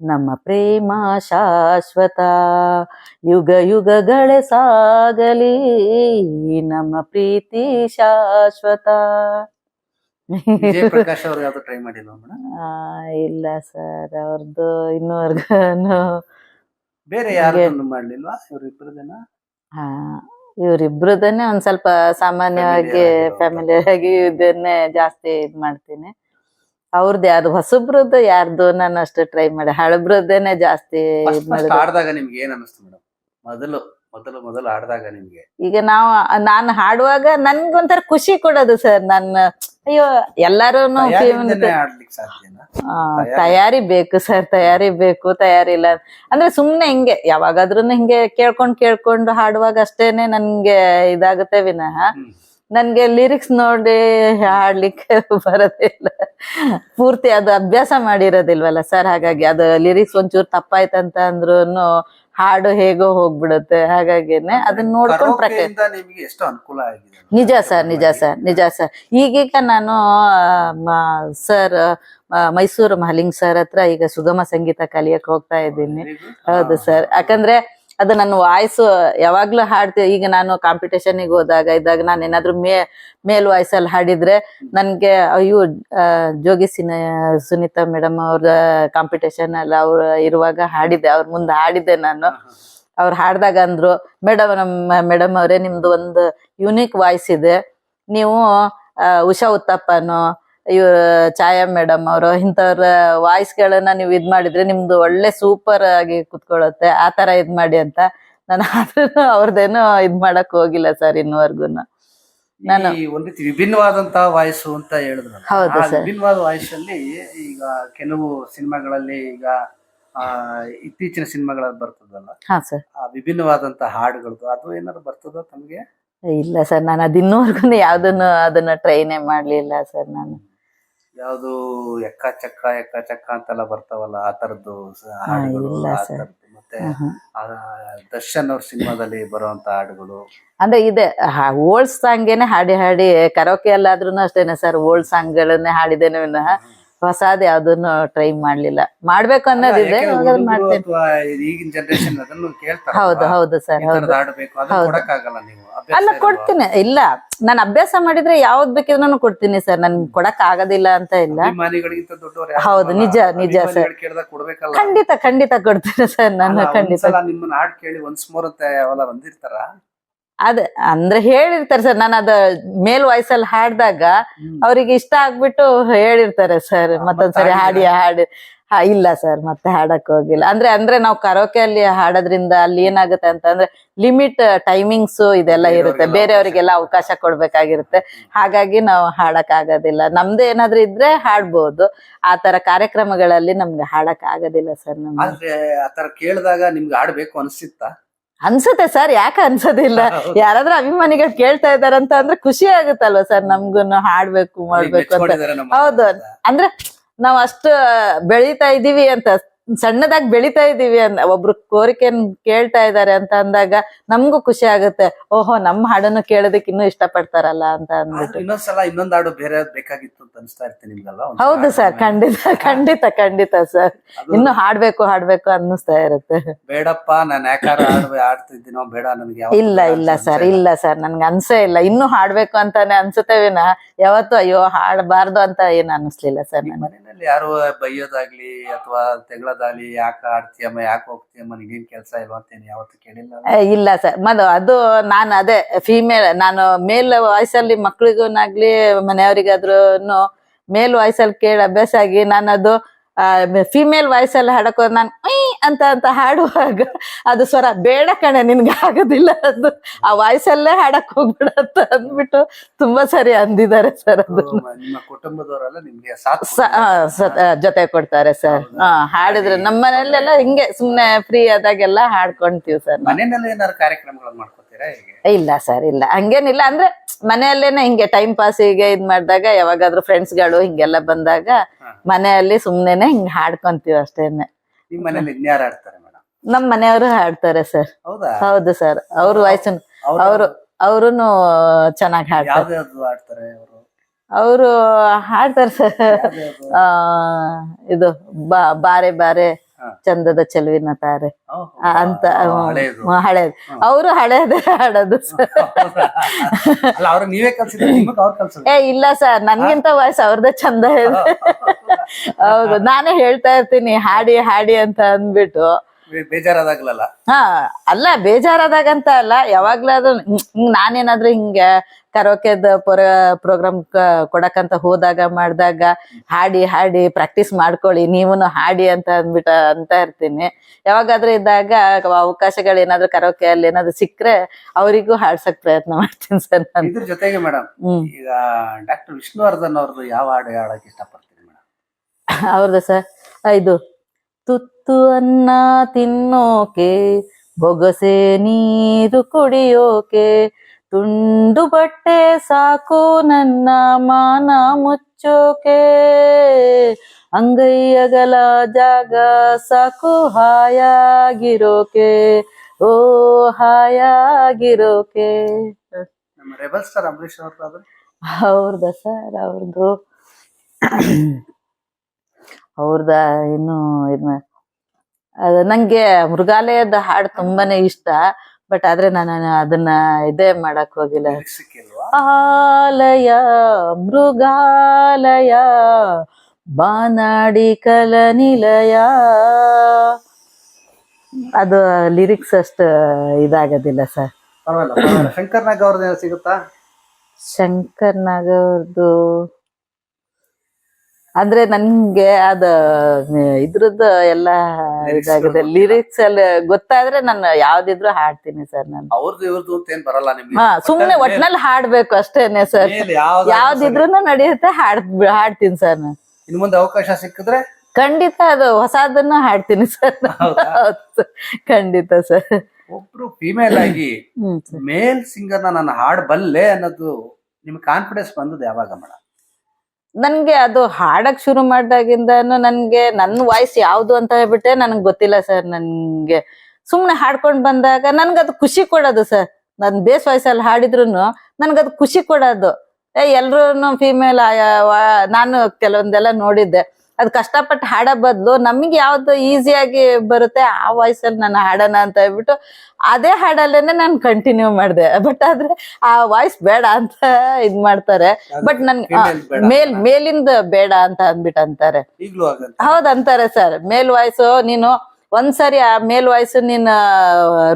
ನಮ್ಮ ಪ್ರೇಮ ಶಾಶ್ವತ. ಯುಗ ಯುಗಗಳೇ ಸಾಗಲಿ ನಮ್ಮ ಪ್ರೀತಿ ಶಾಶ್ವತ. ವಿಜಯ್ ಪ್ರಕಾಶ್ ಅವ್ರು ಯಾವ್ದು ಟ್ರೈ ಮಾಡಿಲ್ವಾ ಮೇಡಮ್ ಆ, ಇಲ್ಲ ಸರ್ ಅವ್ರದ್ದು ಇನ್ನೂ ಬೇರೆ ಯಾರು ಮಾಡ್ಲಿಲ್ವಾ ಇವ್ರಿಬ್ರದನ್ನ? ಹಾ ಇವ್ರಿಬ್ರದನ್ನೇ ಒಂದ್ ಸ್ವಲ್ಪ ಸಾಮಾನ್ಯವಾಗಿ. ಫ್ಯಾಮಿಲಿ ಆಗಿ ಇದನ್ನೇ ಜಾಸ್ತಿ ಇದ್ ಮಾಡ್ತೀನಿ. ಅವ್ರದ್ದು ಯಾರು ಹೊಸಬ್ರದ್ದು ಯಾರ್ದು ನಾನು ಅಷ್ಟು ಟ್ರೈ ಮಾಡಿ. ಹಳಬ್ರದ್ದೇನೆ ಜಾಸ್ತಿ ಇದ್ ಆಡ್ದಾಗ ನಿಮ್ಗೆ ಏನ್ ಮೇಡಮ್ ಮೊದಲು ಮೊದಲು ಮೊದಲು ಆಡ್ದಾಗ ನಿಮ್ಗೆ? ಈಗ ನಾವು ನಾನು ಹಾಡುವಾಗ ನನ್ಗೊಂಥರ ಖುಷಿ ಕೊಡೋದು ಸರ್ ನನ್ನ ಅಯ್ಯೋ ಎಲ್ಲಾರು ತಯಾರಿಯಿಂದನೇ ಸಾಧ್ಯನಾ ತಯಾರಿ. ಬೇಕು ಸರ್ ತಯಾರಿ ಬೇಕು ತಯಾರಿ ಇಲ್ಲ ಅಂದ್ರೆ ಸುಮ್ನೆ ಹಿಂಗೆ ಯಾವಾಗಾದ್ರೂ ಹಿಂಗೆ ಕೇಳ್ಕೊಂಡ್ ಕೇಳ್ಕೊಂಡು ಹಾಡುವಾಗ ಅಷ್ಟೇನೆ ನನ್ಗೆ ಇದಾಗುತ್ತೆ ವಿನಃ. ಹ್ಮ್. ನನ್ಗೆ ಲಿರಿಕ್ಸ್ ನೋಡಿ ಹಾಡ್ಲಿಕ್ಕೆ [LAUGHS] ಬರೋದಿಲ್ಲ ಪೂರ್ತಿ ಅದು ಅಭ್ಯಾಸ ಮಾಡಿರೋದಿಲ್ವಲ್ಲ ಸರ್ ಹಾಗಾಗಿ ಅದು ಲಿರಿಕ್ಸ್ ಒಂಚೂರು ತಪ್ಪಾಯ್ತಂತ ಅಂದ್ರೂ ಹಾಡು ಹೇಗೋ ಹೋಗ್ಬಿಡುತ್ತೆ. ಹಾಗಾಗಿನೇ ಅದನ್ನ ನೋಡ್ಕೊಂಡು ಪ್ರಕ್ರಿಯೆ ಅನುಕೂಲ ಆಗಿದೆ? ನಿಜ ಸರ್ ನಿಜ ಸರ್ ನಿಜ ಸರ್ ಈಗೀಗ ನಾನು ಸರ್ ಮೈಸೂರು ಮಹಲಿಂಗ್ ಸರ್ ಹತ್ರ ಈಗ ಸುಗಮ ಸಂಗೀತ ಕಲಿಯಕ್ಕೆ ಹೋಗ್ತಾ ಇದ್ದೀನಿ. ಹೌದು. ಸರ್ ಯಾಕಂದ್ರೆ ಅದು ನನ್ನ ವಾಯ್ಸ್ ಯಾವಾಗ್ಲೂ ಹಾಡ್ತೀವಿ ಈಗ ನಾನು ಕಾಂಪಿಟೇಷನ್ ಹೋದಾಗ ಇದ್ದಾಗ ನಾನು ಏನಾದ್ರು ಮೇ ಮೇಲ್ ವಾಯ್ಸ್ ಅಲ್ಲಿ ಹಾಡಿದ್ರೆ ನನಗೆ ಅಯ್ಯೋ ಜೋಗಿ ಸಿನ ಸುನೀತಾ ಮೇಡಮ್ ಅವ್ರ ಕಾಂಪಿಟೇಷನ್ ಅಲ್ಲಿ ಅವ್ರು ಇರುವಾಗ ಹಾಡಿದ್ದೆ ಅವ್ರ ಮುಂದೆ ಹಾಡಿದ್ದೆ ನಾನು. ಅವ್ರು ಹಾಡ್ದಾಗ ಅಂದ್ರು ಮೇಡಮ್ ನಮ್ಮ ಮೇಡಮ್ ಅವರೇ ನಿಮ್ದು ಒಂದು ಯುನೀಕ್ ವಾಯ್ಸ್ ಇದೆ. ನೀವು ಉಷಾ ಉತ್ತಪ್ಪನೋ ಇವ್ರ ಛಾಯಾ ಮೇಡಮ್ ಅವರು ಇಂಥವ್ರ ವಾಯ್ಸ್ಗಳನ್ನ ನೀವು ಇದ್ ಮಾಡಿದ್ರೆ ನಿಮ್ದು ಒಳ್ಳೆ ಸೂಪರ್ ಆಗಿ ಕುತ್ಕೊಳ್ಳುತ್ತೆ. ಆ ತರ ಇದ್ ಮಾಡಿ ಅಂತ. ನಾನು ಆದ್ರೂ ಅವ್ರದ್ದೇನು ಇದ್ ಮಾಡಕ್ ಹೋಗಿಲ್ಲ ಸರ್ ಇನ್ನುವರ್ಗು ನಾನು- ಒಂದ್ ರೀತಿ ವಿಭಿನ್ನವಾದಂತಹ ವಾಯ್ಸು ಅಂತ ಹೇಳಿದ್ರು ಹೌದು ಆ. ವಿಭಿನ್ನವಾದ ವಾಯ್ಸ್ ಅಲ್ಲಿ ಈಗ ಕೆಲವು ಸಿನಿಮಾಗಳಲ್ಲಿ ಈಗ ಆ ಇತ್ತೀಚಿನ ಸಿನಿಮಾಗಳಲ್ಲಿ ಬರ್ತದಲ್ಲ? ಹಾ ಸರ್. ಆ ವಿಭಿನ್ನವಾದಂತಹ ಹಾಡುಗಳದ್ದು ಅದು ಏನಾದ್ರು ಬರ್ತದ ತಮಗೆ? ಇಲ್ಲ ಸರ್ ನಾನು ಅದಿನ್ನೂವರ್ಗು ಯಾವ್ದನ್ನು ಅದನ್ನ ಟ್ರೈನೇ ಮಾಡ್ಲಿಲ್ಲ ಸರ್ ನಾನು. ಯಾವ್ದು ಎಕ್ಕ ಚಕ್ಕ ಎಕ್ಕ ಚಕ್ಕ ಅಂತೆಲ್ಲ ಬರ್ತಾವಲ್ಲ ಆ ತರದ್ದು ಹಾಡುಗಳು ಇಲ್ಲ ಆ ಮತ್ತೆ ಆಹಾ. ಆ ದರ್ಶನ್ ಅವ್ರ ಸಿನಿಮಾದಲ್ಲಿ ಬರುವಂತ ಹಾಡುಗಳು. ಅಂದ್ರೆ ಇದೆ ಓಲ್ಡ್ ಸಾಂಗೇನೆ ಹಾಡಿ ಹಾಡಿ ಕರೋಕೆ ಅಲ್ಲಾದ್ರೂ ಅಷ್ಟೇನೆ ಸರ್ ಓಲ್ಡ್ ಸಾಂಗ್ ಗಳನ್ನೇ ಹಾಡಿದೇನೆ ವಿನಃ ಹೊಸಾದ್ ಯಾವ್ದನ್ನು ಟ್ರೈ ಮಾಡ್ಲಿಲ್ಲ. ಮಾಡ್ಬೇಕು ಅನ್ನೋದಿದೆ ಯಾಕೆ ಇವಾಗ ಅದ್ ಹುಡುಗ್ರು ಮಾಡ್ತೇನೆ. ಅಥವಾ ಈಗಿನ ಜನರೇಷನ್ ಅದನ್ನು ಕೇಳ್ತಾರೆ ಹೌದು ಹೌದು ಸರ್ ಹೌದು. ಹಾಡಬೇಕು ಅದನ್ನ ಹೌದು. ಕೊಡಕ್ಕಾಗಲ್ಲ ನೀವು. ಅಲ್ಲ ಕೊಡ್ತೀನಿ. ಇಲ್ಲ. ನಾನು ಅಭ್ಯಾಸ ಮಾಡಿದ್ರೆ ಯಾವ್ದು ಬೇಕಿದ್ರು ಕೊಡ್ತೀನಿ ಸರ್. ನನ್ ಕೊಡಕ್ ಆಗೋದಿಲ್ಲ ಅಂತ ಇಲ್ಲ. ಹೌದು, ನಿಜ, ನಿಜ ಸರ್. ಖಂಡಿತ ಖಂಡಿತ ಕೊಡ್ತೀನಿ ಸರ್ ನಾನು ಖಂಡಿತ. ಅದ ನಿಮ್ಮನ್ನ ಹಾಡ್ ಕೇಳಿ ಒನ್ಸ್ ಮೋರ್ ಅಂತ ಯಾವಲ್ಲ ಬಂದಿರ್ತಾರ? ಅದ್ ಅಂದ್ರೆ ಹೇಳಿರ್ತಾರೆ ಸರ್. ನಾನು ಅದ ಮೇಲ್ ವಾಯ್ಸಲ್ಲಿ ಹಾಡ್ದಾಗ ಅವ್ರಿಗೆ ಇಷ್ಟ ಆಗ್ಬಿಟ್ಟು ಹೇಳಿರ್ತಾರೆ ಸರ್. ಮತ್ತೊಂದ್ಸರಿ ಮತ್ತೆ ಹಾಡಿ ಹಾಡಿ. ಇಲ್ಲ ಸರ್ ಮತ್ತೆ ಹಾಡಕ್ ಹೋಗಿಲ್ಲ. ಅಂದ್ರೆ ಅಂದ್ರೆ ನಾವು ಕರೋಕೆ ಅಲ್ಲಿ ಹಾಡೋದ್ರಿಂದ ಅಲ್ಲಿ ಏನಾಗುತ್ತೆ ಅಂತ ಅಂದ್ರೆ ಲಿಮಿಟ್ ಟೈಮಿಂಗ್ಸ್ ಇದೆಲ್ಲ ಇರುತ್ತೆ. ಬೇರೆಯವ್ರಿಗೆಲ್ಲ ಅವಕಾಶ. ಕೊಡ್ಬೇಕಾಗಿರುತ್ತೆ. ಹಾಗಾಗಿ ನಾವು ಹಾಡಕ್ ಆಗೋದಿಲ್ಲ. ನಮ್ದು ಏನಾದ್ರೂ ಇದ್ರೆ ಹಾಡ್ಬೋದು. ಆ ತರ ಕಾರ್ಯಕ್ರಮಗಳಲ್ಲಿ ನಮ್ಗೆ ಹಾಡಕ್ ಆಗೋದಿಲ್ಲ ಸರ್ ನಮ್ಗೆ. ಆತರ ಕೇಳಿದಾಗ ನಿಮ್ಗೆ ಹಾಡ್ಬೇಕು ಅನ್ಸಿತ್ತ? ಅನ್ಸುತ್ತೆ ಸರ್ ಯಾಕೆ ಅನ್ಸೋದಿಲ್ಲ? ಯಾರಾದ್ರೂ ಅಭಿಮಾನಿಗಳು ಕೇಳ್ತಾ ಇದಾರಂತ ಅಂದ್ರೆ ಖುಷಿ ಆಗುತ್ತಲ್ವ ಸರ್? ನಮ್ಗು ಹಾಡ್ಬೇಕು ಮಾಡ್ಬೇಕು ಅಂತ. ಹೌದು. ಅಂದ್ರೆ ನಾವ್ ಅಷ್ಟು ಬೆಳಿತಾ ಇದೀವಿ ಅಂತ. ಸಣ್ಣದಾಗಿ ಬೆಳಿತಾ ಇದ್ದೀವಿ ಅಂದ ಒಬ್ರು ಕೋರಿಕೆನ್ ಕೇಳ್ತಾ ಇದಾರೆ ಅಂತ ಅಂದಾಗ ನಮ್ಗೂ ಖುಷಿ ಆಗುತ್ತೆ. ಓಹೋ ನಮ್ಮ ಹಾಡನ್ನು ಕೇಳೋದಕ್ಕೆ ಇನ್ನೂ ಇಷ್ಟ ಪಡ್ತಾರಲ್ಲ ಅಂತ ಅಂದ್ಬಿಟ್ಟು. ಇನ್ನೊಂದ್ಸಲ ಇನ್ನೊಂದ್ ಹಾಡು ಬೇರೆ ಬೇಕಾಗಿತ್ತು ಅಂತ ಅನ್ಸ್ತಾ ಇರ್ತೀನಿ ನಿಮ್ಗೆಲ್ಲ. ಹೌದು ಸರ್ ಖಂಡಿತ ಖಂಡಿತ ಖಂಡಿತ ಸರ್. ಅದು ಇನ್ನು ಹಾಡ್ಬೇಕು ಹಾಡ್ಬೇಕು ಅನ್ನಿಸ್ತಾ ಇರುತ್ತೆ. ಬೇಡಪ್ಪ ನಾನು ಯಾಕಾರ ಹಾಡ್ತಿದ್ದೀನೋ ಆಡ್ತಿದ್ದೀನೋ ಬೇಡ ನನ್ಗೆ ಯಾವತ್ತೂ ಇಲ್ಲ ಬೇಡ ಇಲ್ಲ ಅಂತ ಸರ್ ಇಲ್ಲ. ಸರ್ ನನ್ಗೆ ಅನ್ಸೇ ಇಲ್ಲ. ಇನ್ನು ಹಾಡ್ಬೇಕು ಅಂತಾನೆ ಅನ್ಸುತ್ತೆ ವಿನ ಯಾವತ್ತು ಅಯ್ಯೋ ಹಾಡಬಾರ್ದು ಅಂತ ಏನು ಅನ್ನಿಸ್ಲಿಲ್ಲ ಸರ್ ನನ್ಗೆ. ಮನೆಯಲ್ಲಿ ಯಾರು ಬೈಯೋದಾಗ್ಲಿ ಅಥವಾ ತೆಗಳದಾಗ್ಲಿ ಯಾಕ ಆಡ್ತೀಯಮ್ಮ ಯಾಕೆ ಹೋಗ್ತೀಯಮ್ಮ ನಿಗೇನ್ ಕೆಲಸ ಇಲ್ವಾ ಅಂತ ಯಾವತ್ತು ಕೇಳಿಲ್ಲ ಇಲ್ಲ ಸರ್. ಮದು ಅದು ನಾನು ಅದೇ ಫಿಮೇಲ್ ನಾನು ಮೇಲ್ ವಯಸ್ಸಲ್ಲಿ ಅಲ್ಲಿ ಮಕ್ಳಿಗೂನಾಗ್ಲಿ ಮನೆಯವರಿಗಾದ್ರೂ ಮೇಲ್ ವಯಸ್ಸಲ್ಲಿ ಅಲ್ಲಿ ಕೇಳಿ ಅಭ್ಯಾಸ ಆಗಿ ನಾನು ಅದು ಫಿಮೇಲ್ ವಾಯ್ಸ್ ಅಲ್ಲಿ ಹಾಡಕ್ ಹೋದ್ ನಾನು ಅಂತ ಅಂತ ಹಾಡುವಾಗ ಅದು ಸ್ವರ ಬೇಡ ಕಣೆ ನಿನ್ಗೆ ಆಗೋದಿಲ್ಲ ಅದು. ಆ ವಾಯ್ಸ್ ಅಲ್ಲೇ ಹಾಡಕ್ ಹೋಗ್ಬಿಡ ಅಂತ ಅಂದ್ಬಿಟ್ಟು ತುಂಬಾ ಸರಿ ಅಂದಿದ್ದಾರೆ ಸರ್ ಅದು ನಿಮ್ಮ ಕುಟುಂಬದವರೆಲ್ಲ ನಿಮ್ಗೆ ಸಾಥ್ ಸ- ಆ, ಸ- ಆ, ಜೊತೆ ಕೊಡ್ತಾರೆ ಸರ್ ಹಾ ಹಾಡಿದ್ರೆ ನಮ್ಮ ಮನೆಯಲ್ಲೆಲ್ಲ ಹಿಂಗೆ ಸುಮ್ನೆ ಫ್ರೀ ಆದಾಗೆಲ್ಲ ಹಾಡ್ಕೊಂತೀವಿ ಸರ್ ನಾವು. ಮನೆಯಲ್ಲಿ ಏನಾದ್ರು ಕಾರ್ಯಕ್ರಮಗಳನ್ನ ಮಾಡ್ಕೋತೀರಾ ಹೇಗೆ ಇಲ್ಲ ಸರ್ ಇಲ್ಲ. ಹಂಗೇನಿಲ್ಲ. ಅಂದ್ರೆ ಮನೆಯಲ್ಲೇನೆ ಹಿಂಗೆ ಟೈಮ್ ಪಾಸ್ ಹೀಗೆ ಇದ್ ಮಾಡಿದಾಗ ಯಾವಾಗಾದ್ರೂ ಫ್ರೆಂಡ್ಸ್ಗಳು ಹಿಂಗೆಲ್ಲ ಬಂದಾಗ ಮನೆಯಲ್ಲಿ ಸುಮ್ನೆನೆ ಹಿಂಗ್ ಹಾಡ್ಕೊಂತೀವಿ ಅಷ್ಟೇನೆ. ನಿಮ್ ಮನೇಲಿ ಇನ್ಯಾರು ಆಡ್ತಾರೆ ಮೇಡಮ್ ನಮ್ ಮನೆಯವರು ಹಾಡ್ತಾರೆ ಸರ್. ಹೌದಾ? ಹೌದು ಸರ್. ಅವ್ರ ವಾಯ್ಸ್ ಅವರು ಅವ್ರುನು ಚೆನ್ನಾಗಿ ಹಾಡ್ತಾರೆ. ಆಡ್ತಾರೆ ಅವರು? ಹಾಡ್ತಾರೆ ಸರ್. ಆ ಇದು ಬಾರೆ ಬಾರೆ. ಚಂದದ ಚೆಲುವಿನ ತಾರೆ ಅಂತ ಹಳೇದು ಅವರು ಹಳೇದೇ ಹಾಡೋದು ಏ ಇಲ್ಲ ಸರ್ ನನ್ಗಿಂತ ವಾಯ್ಸ್ ಅವ್ರದೇ ಚಂದ ಇದೆ ಹೌದು ನಾನೇ ಹೇಳ್ತಾ ಇರ್ತೀನಿ ಹಾಡಿ ಹಾಡಿ ಅಂತ ಅಂದ್ಬಿಟ್ಟು ಬೇಜಾರಾದಾಗ್ಲಲ್ಲ ಹಾ ಅಲ್ಲ ಬೇಜಾರಾದಾಗಂತ ಅಲ್ಲ ಯಾವಾಗ್ಲಾದ್ರೂ ಹಿಂಗ್ ನಾನೇನಾದ್ರೂ ಹಿಂಗೆ ಕರೋಕೆದ ಪೊರ ಪ್ರೋಗ್ರಾಮ್ ಕೊಡಕಂತ ಹೋದಾಗ ಮಾಡಿದಾಗ ಹಾಡಿ ಹಾಡಿ ಪ್ರಾಕ್ಟೀಸ್ ಮಾಡ್ಕೊಳ್ಳಿ ನೀವುನು ಹಾಡಿ ಅಂತ ಅಂದ್ಬಿಟ್ಟು ಅಂತ ಇರ್ತೀನಿ. ಯಾವಾಗಾದ್ರೂ ಇದ್ದಾಗ ಅವಕಾಶಗಳು ಏನಾದ್ರೂ ಕರೋಕೆ ಅಲ್ಲಿ ಏನಾದ್ರೂ ಸಿಕ್ಕರೆ ಅವರಿಗೂ ಹಾಡ್ಸಕ್ ಪ್ರಯತ್ನ ಮಾಡ್ತೀನಿ ಸರ್ ನಾನು. ಇದ್ರ ಜೊತೆಗೆ ಮೇಡಮ್ ಹ್ಮ್. ಈಗ ಡಾಕ್ಟರ್ ವಿಷ್ಣುವರ್ಧನ್ ಅವ್ರದ್ದು ಯಾವ ಹಾಡು ಹಾಡಕ್ ಇಷ್ಟಪಡ್ತೀನಿ ಮೇಡಮ್? ಅವ್ರದ್ದು ಸರ್ ಇದು ತುತ್ತು ಅನ್ನ ತಿನ್ನೋಕೆ ಬೊಗಸೆ ನೀರು ಕುಡಿಯೋಕೆ ತುಂಡು ಬಟ್ಟೆ ಸಾಕು ನನ್ನ ಮಾನ ಮುಚ್ಚೋಕೆ. ಅಂಗೈಯಗಲ ಜಾಗ ಸಾಕು ಹಾಯಾಗಿರೋಕೆ. ಓ ಹಾಯಾಗಿರೋಕೆ. ನಮ್ಮ ರೆಬಲ್ ಸ್ಟಾರ್ ಅಂಬರೀಶ್ ಅವ್ರದ್ದು ಅದು ಅವ್ರದ ಸರ್ ಅವ್ರದ್ದು. ಅವ್ರದ ಇನ್ನು ಇದ್ನ ಅದು ನಂಗೆ ಮೃಗಾಲಯದ ಹಾಡು ತುಂಬಾನೇ ಇಷ್ಟ. ಬಟ್ ಆದ್ರೆ ನಾನು ಅದನ್ನ ಇದೇ ಮಾಡಕ್ ಹೋಗಿಲ್ಲ. ಆಲಯ ಮೃಗಾಲಯ ಬಾನಾಡಿ ಕಲನಿಲಯ ಅದು ಲಿರಿಕ್ಸ್ ಅಷ್ಟು ಇದಾಗೋದಿಲ್ಲ ಸರ್. ಶಂಕರ್ ನಾಗ್ ಅವ್ರದ್ದು ಸಿಗುತ್ತಾ? ಶಂಕರ್ ನಾಗ್ ಅವ್ರದ್ದು ಅಂದ್ರೆ ನನ್ಗೆ ಅದ ಇದ್ರದ್ದು ಎಲ್ಲ ಇದಾಗಿದೆ. ಲಿರಿಕ್ಸ್ ಅಲ್ಲಿ ಗೊತ್ತಾದ್ರೆ ನಾನು ಯಾವ್ದಿದ್ರು ಹಾಡ್ತೀನಿ ಸರ್ ನಾನು. ಅವ್ರದ್ದು ಇವ್ರದ್ದು ಅಂತ ಏನ್ ಬರಲ್ಲ ನಿಮ್ಗೆ? ಹಾ ಸುಮ್ನೆ ಒಟ್ನಲ್ಲಿ ಹಾಡ್ಬೇಕು ಅಷ್ಟೇನೆ ಸರ್. ಮೇಲ್ ಯಾವ್ದಾದ್ರು ಯಾವ್ದಿದ್ರು ನಡೆಯುತ್ತೆ ಹಾಡ್ ಹಾಡ್ತೀನಿ ಸರ್ ನಾನು. ಇನ್ ಮುಂದೆ ಅವಕಾಶ ಸಿಕ್ಕಿದ್ರೆ? ಖಂಡಿತ ಅದು ಹೊಸದನ್ನ ಹಾಡ್ತೀನಿ ಸರ್. ಹೌದಾ? ಖಂಡಿತ ಸರ್. ಒಬ್ರು ಫಿಮೇಲ್ ಆಗಿ ಹ್ಮ್ ಮೇಲ್ ಸಿಂಗರ್ ನಾನು ಹಾಡ್ ಬಲ್ಲೆ ಅನ್ನೋದು ನಿಮ್ಗೆ ಕಾನ್ಫಿಡೆನ್ಸ್ ಬಂದದ್ದು ಯಾವಾಗ ಮೇಡಮ್ ನನ್ಗೆ ಅದು ಹಾಡಕ್ ಶುರು ಮಾಡ್ದಾಗಿಂದನು ನನ್ಗೆ ನನ್ನ ವಾಯ್ಸ್ ಯಾವ್ದು ಅಂತ ಹೇಳ್ಬಿಟ್ಟೆ ನನ್ಗೆ ಗೊತ್ತಿಲ್ಲ ಸರ್ ನನ್ಗೆ ಸುಮ್ನೆ ಹಾಡ್ಕೊಂಡ್ ಬಂದಾಗ ನನ್ಗದು ಖುಷಿ ಕೊಡೋದು ಸರ್ ನನ್ ಬೇಸ್ ವಾಯ್ಸ್ ಅಲ್ಲಿ ಹಾಡಿದ್ರು ಅದು ಖುಷಿ ಕೊಡೋದು. ಏ ಎಲ್ರು ಫೀಮೇಲ್ ನಾನು ಕೆಲವೊಂದೆಲ್ಲ ನೋಡಿದ್ದೆ. ಅದ್ ಕಷ್ಟಪಟ್ಟು ಹಾಡೋ ಬದ್ಲು ನಮಗೆ ಯಾವ್ದು ಈಸಿಯಾಗಿ ಬರುತ್ತೆ ಆ ವಾಯ್ಸಲ್ಲಿ ನಾನು ಹಾಡೋಣ ಅಂತ ಹೇಳ್ಬಿಟ್ಟು ಅದೇ ಹಾಡಲ್ಲೇನೆ ನಾನು ಕಂಟಿನ್ಯೂ ಮಾಡಿದೆ. ಬಟ್ ಆದ್ರೆ ಆ ವಾಯ್ಸ್ ಬೇಡ ಅಂತ ಇದ್ ಮಾಡ್ತಾರೆ. ಬಟ್ ಬೇಡ. ಮೇಲ್ ಮೇಲಿಂದ ಬೇಡ ಅಂತ ಅಂದ್ಬಿಟ್ಟು ಅಂತಾರೆ ಹೌದಂತಾರೆ ಆಗಂತ ಹೌದ್ ಅಂತಾರೆ ಸರ್ ಮೇಲ್ ವಾಯ್ಸ್ ನೀನು ಒಂದ್ಸರಿ ಆ ಮೇಲ್ ವಾಯ್ಸ್ ನೀನ್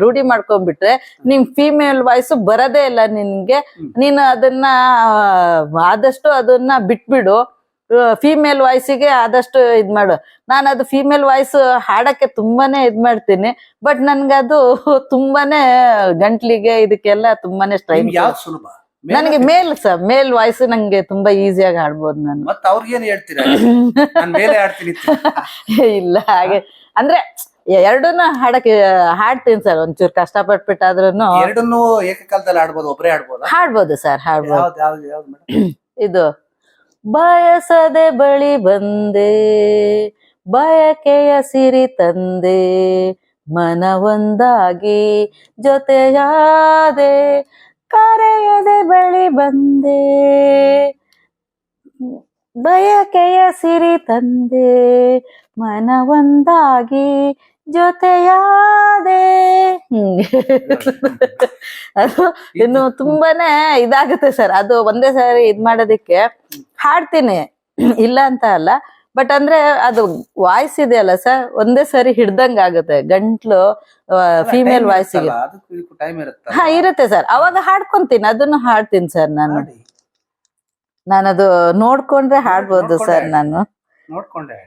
ರೂಢಿ ಮಾಡ್ಕೊಂಡ್ಬಿಟ್ರೆ ನಿಮ್ ಫಿಮೇಲ್ ವಾಯ್ಸ್ ಬರದೇ ಇಲ್ಲ ನಿನ್ಗೆ. ನೀನು ಅದನ್ನ ಆದಷ್ಟು ಅದನ್ನ ಬಿಟ್ಬಿಡು. ಫಿಮೇಲ್ ವಾಯ್ಸಿಗೆ ಆದಷ್ಟು ಇದ್ ಮಾಡು. ನಾನು ಅದು ಫೀಮೇಲ್ ವಾಯ್ಸ್ ಹಾಡಕ್ಕೆ ತುಂಬಾನೇ ಇದ್ ಮಾಡ್ತೀನಿ ಬಟ್ ಅದು ತುಂಬಾನೇ ಗಂಟ್ಲಿಗೆ ಇದಕ್ಕೆಲ್ಲ ತುಂಬಾನೇ ಸ್ಟ್ರೈನ್ ಸುಲಭ? ನನಗೆ ಮೇಲ್ ಸರ್ ಮೇಲ್ ವಾಯ್ಸ್ ನಂಗೆ ತುಂಬಾ ಈಸಿಯಾಗಿ ಹಾಡ್ಬೋದು ನಾನು. ಮತ್ತೆ ಅವ್ರಿಗೇನು ಹೇಳ್ತೀರಾ? ನಾನ್ ಮೇಲೆ ಆಡ್ತೀನಿ [LAUGHS] ಇಲ್ಲ ಹಾಗೆ. ಅಂದ್ರೆ ಎರಡನ್ನ ಹಾಡಕ್ಕೆ ಹಾಡ್ತೀನಿ ಸರ್ ಒಂಚೂರು ಕಷ್ಟಪಟ್ಬಿಟ್ಟಾದ್ರೂ ಎರಡನ್ನೂ ಏಕಕಾಲದಲ್ಲಿ ಹಾಡ್ಬೋದು ಒಬ್ಬರೇ ಹಾಡ್ಬೋದು? ಹಾಡ್ಬೋದು ಸರ್ ಹಾಡ್ಬೋದು. ಇದು ಬಯಸದೆ ಬಳಿ ಬಂದೆ, ಬಯಕೆಯ ಸಿರಿ ತಂದೆ, ಮನವೊಂದಾಗಿ ಜೊತೆಯಾದೆ ಕರೆಯದೆ ಬಳಿ ಬಂದೆ, ಬಯಕೆಯ ಸಿರಿ ತಂದೆ, ಮನವೊಂದಾಗಿ ಜೊತೆಯಾದೆ. [LAUGHS] ಅದು ಇನ್ನು ತುಂಬಾನೇ ಇದಾಗುತ್ತೆ ಸರ್. ಅದು ಒಂದೇ ಸಾರಿ ಇದ್ ಮಾಡೋದಿಕ್ಕೆ ಹಾಡ್ತೀನಿ. ಇಲ್ಲ ಅಂತ ಅಲ್ಲ. ಬಟ್ ಅಂದ್ರೆ ಅದು ವಾಯ್ಸ್ ಇದೆಯಲ್ಲ ಸರ್ ಒಂದೇ ಸಾರಿ ಹಿಡ್ದಂಗ್ ಆಗುತ್ತೆ. ಗಂಟ್ಲು ಫಿಮೇಲ್ ವಾಯ್ಸ್ ಇದೆ ಹಾ ಇರುತ್ತೆ ಸರ್. ಅವಾಗ ಹಾಡ್ಕೊಂತೀನಿ. ಅದನ್ನು ಹಾಡ್ತೀನಿ ಸರ್ ನಾನು. ನಾನದು ನೋಡ್ಕೊಂಡ್ರೆ ಹಾಡ್ಬೋದು ಸರ್ ನಾನು. ನೋಡ್ಕೊಂಡೆ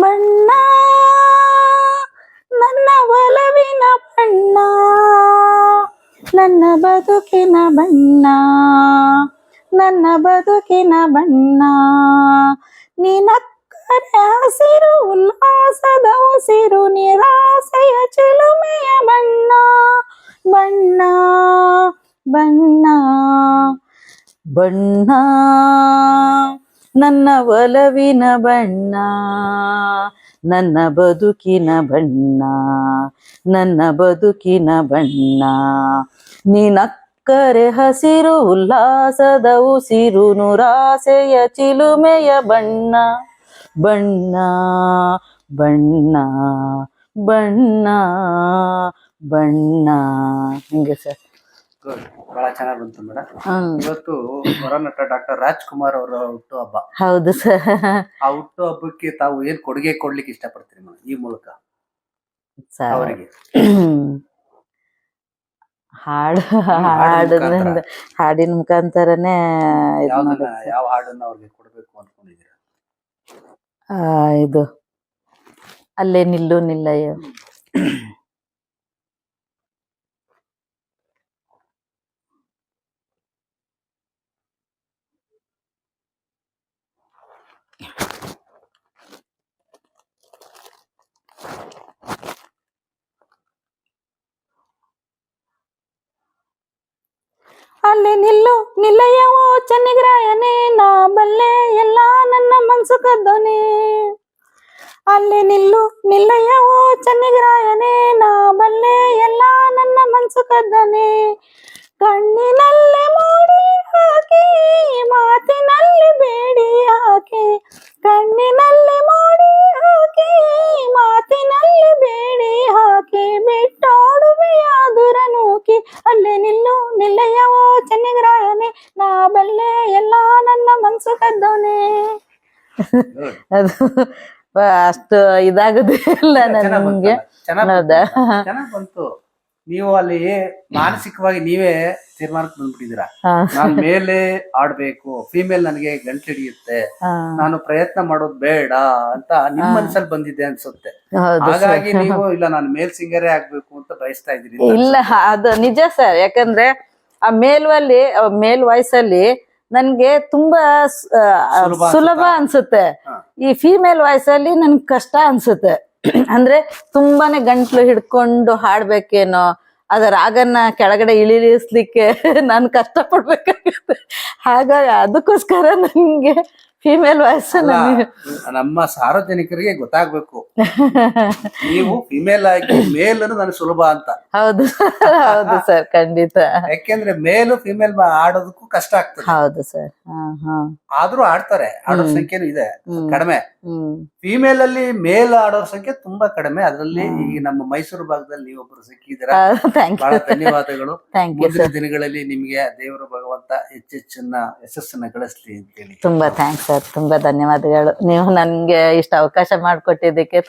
ಬಣ್ಣ ನನ್ನ ಒಲವಿನ ಬಣ್ಣ ನನ್ನ ಬದುಕಿನ ಬಣ್ಣ ನನ್ನ ಬದುಕಿನ ಬಣ್ಣ ನಿನಕ್ಕರೆ ಹಸಿರು ಉಲ್ಲಾಸದ ಉಸಿರು ನಿರಾಸೆಯ ಚಿಲುಮೆಯ ಬಣ್ಣ ಬಣ್ಣ ಬಣ್ಣ ಬಣ್ಣ ನನ್ನ ಒಲವಿನ ಬಣ್ಣ ನನ್ನ ಬದುಕಿನ ಬಣ್ಣ ನನ್ನ ಬದುಕಿನ ಬಣ್ಣ ನೀನಕ್ಕರೆ ಹಸಿರು ಉಲ್ಲಾಸದ ಉಸಿರು ನುರಾಸೆಯ ಚಿಲುಮೆಯ ಬಣ್ಣ ಬಣ್ಣ ಬಣ್ಣ ಬಣ್ಣ ಬಣ್ಣ. ಹಿಂಗೆ ಸರ್? ಗುಡ್ ಬಹಳ ಚೆನ್ನಾಗಿ ಬಂತು ಮೇಡಮ್ ಇವತ್ತು ಹೊರನಟ ಡಾಕ್ಟರ್ ರಾಜ್ಕುಮಾರ್ ಅವರ ಹುಟ್ಟು ಹಬ್ಬ. ಹೌದು ಸರ್. ಆ ಹುಟ್ಟು ಹಬ್ಬಕ್ಕೆ ತಾವು ಏನ್ ಕೊಡುಗೆ ಕೊಡ್ಲಿಕ್ಕೆ ಇಷ್ಟಪಡ್ತೀರಿ ಮೇಡಮ್ ಈ ಮೂಲಕ? ಅವರಿಗೆ. [CLEARS THROAT] ಹಾಡು ಹಾಡಿನ ಹಾಡಿನ ಮುಖಾಂತರನೇ. ಯಾವ ಹಾಡನ್ನ ಅವ್ರಿಗೆ ಕೊಡ್ಬೇಕು ಅನ್ಕೊಂಡಿದ್ದೀರಾ ಇದು ಅಲ್ಲೇ ನಿಲ್ಲು ನಿಲ್ಲಯ್ಯ. ಅಲ್ಲಿ ನಿಲ್ಲು ನಿಲ್ಲಯ್ಯವೋ ಚೆನ್ನಿಗ್ರಾಯನೇ ನಾ ಬಲ್ಲೆ ಎಲ್ಲ ನನ್ನ ಮನ್ಸು ಕದ್ದೋನೆ ಅಲ್ಲಿ ನಿಲ್ಲು ನಿಲ್ಲಯ್ಯವೋ ಚೆನ್ನಿಗ್ರಾಯನೇ ನಾ ಬಲ್ಲೆ ಎಲ್ಲ ನನ್ನ ಮನ್ಸು ಕದ್ದನೆ ಕಣ್ಣಿನಲ್ಲಿ ಅದು ಅಷ್ಟು ಇದಾಗುದೇ ಇಲ್ಲ ನನ್ಗೆ. ಹೌದಾ? ಬಂತು ನೀವು ಅಲ್ಲಿ ಮಾನಸಿಕವಾಗಿ ನೀವೇ ತೀರ್ಮಾನಕ್ಕೆ ಬಂದ್ಬಿಟ್ಟಿದ್ದೀರಾ? ನಾನು ಮೇಲೆ ಆಡ್ಬೇಕು ಫೀಮೇಲ್ ನನಗೆ ಗಂಟು ಹಿಡಿಯುತ್ತೆ ನಾನು ಪ್ರಯತ್ನ ಮಾಡೋದು ಬೇಡ ಅಂತ ನಿಮ್ ಮನ್ಸಲ್ಲಿ ಬಂದಿದೆ ಅನ್ಸುತ್ತೆ. ಹಾಗಾಗಿ ನೀವು ಇಲ್ಲ ನಾನು ಮೇಲ್ ಸಿಂಗರೇ ಆಗ್ಬೇಕು ಅಂತ ಬಯಸ್ತಾ ಇದ್ದೀರಿ ಇಲ್ಲ ಅದು ನಿಜ ಸರ್. ಯಾಕಂದ್ರೆ ಆ ಮೇಲ್ವಲ್ಲಿ ಮೇಲ್ ವಾಯ್ಸಲ್ಲಿ ನನ್ಗೆ ತುಂಬಾ ಸುಲಭ ಅನ್ಸುತ್ತೆ? ಈ ಫಿಮೇಲ್ ವಾಯ್ಸ್ ಅಲ್ಲಿ ನನ್ಗೆ ಕಷ್ಟ ಅನ್ಸುತ್ತೆ. [CLEARS THROAT] ಅಂದ್ರೆ ತುಂಬಾನೇ ಗಂಟ್ಲು ಹಿಡ್ಕೊಂಡು ಹಾಡ್ಬೇಕೇನೋ ಅದ ರಾಗನ್ನ ಕೆಳಗಡೆ ಇಳಿಸ್ಲಿಕ್ಕೆ [LAUGHS] ನಾನು ಕಷ್ಟ ಪಡ್ಬೇಕಾಗುತ್ತೆ ಹಾಗಾಗಿ ಅದಕ್ಕೋಸ್ಕರ ನನ್ಗೆ ಫಿಮೇಲ್ ವಾಯ್ಸ್ ನಮ್ಮ ಸಾರ್ವಜನಿಕರಿಗೆ ಗೊತ್ತಾಗ್ಬೇಕು. ನೀವು ಫಿಮೇಲ್ ಆಗಿ ಮೇಲ್ ನನಗೆ ಸುಲಭ ಅಂತ. ಹೌದು ಹೌದು ಸರ್ ಖಂಡಿತ. ಯಾಕೆಂದ್ರೆ ಮೇಲ್ ಫಿಮೇಲ್ ಆಡೋದಕ್ಕೂ ಕಷ್ಟ ಆಗ್ತದೆ. ಹೌದು ಸರ್ ಹಾ ಹಾ. ಆದ್ರೂ ಆಡ್ತಾರೆ ಆಡೋ. ಸಂಖ್ಯೆನೂ ಇದೆ ಕಡಿಮೆ. ಫಿಮೇಲ್ ಅಲ್ಲಿ ಮೇಲ್ ಆಡೋರ್ ಸಂಖ್ಯೆ ತುಂಬಾ ಕಡಿಮೆ. ಅದರಲ್ಲಿ ಈ ನಮ್ಮ ಮೈಸೂರು ಭಾಗದಲ್ಲಿ ನೀವೊಬ್ರು ಸಿಕ್ಕಿದ್ದೀರಾ? ಬಹಳ ಧನ್ಯವಾದಗಳು. ಮುಂದಿನ ದಿನಗಳಲ್ಲಿ ನಿಮ್ಗೆ ದೇವರು ಭಗವಂತ ಹೆಚ್ಚೆಚ್ಚನ್ನ ಯಶಸ್ಸನ್ನ ಗಳಿಸ್ಲಿ ಅಂತೇಳಿ. ತುಂಬಾ ಥ್ಯಾಂಕ್ಸ್ ಸರ್ ತುಂಬಾ ಧನ್ಯವಾದಗಳು. ನೀವು ನನ್ಗೆ ಇಷ್ಟ ಅವಕಾಶ ಮಾಡಿಕೊಟ್ಟಿದ್ದಕ್ಕೆ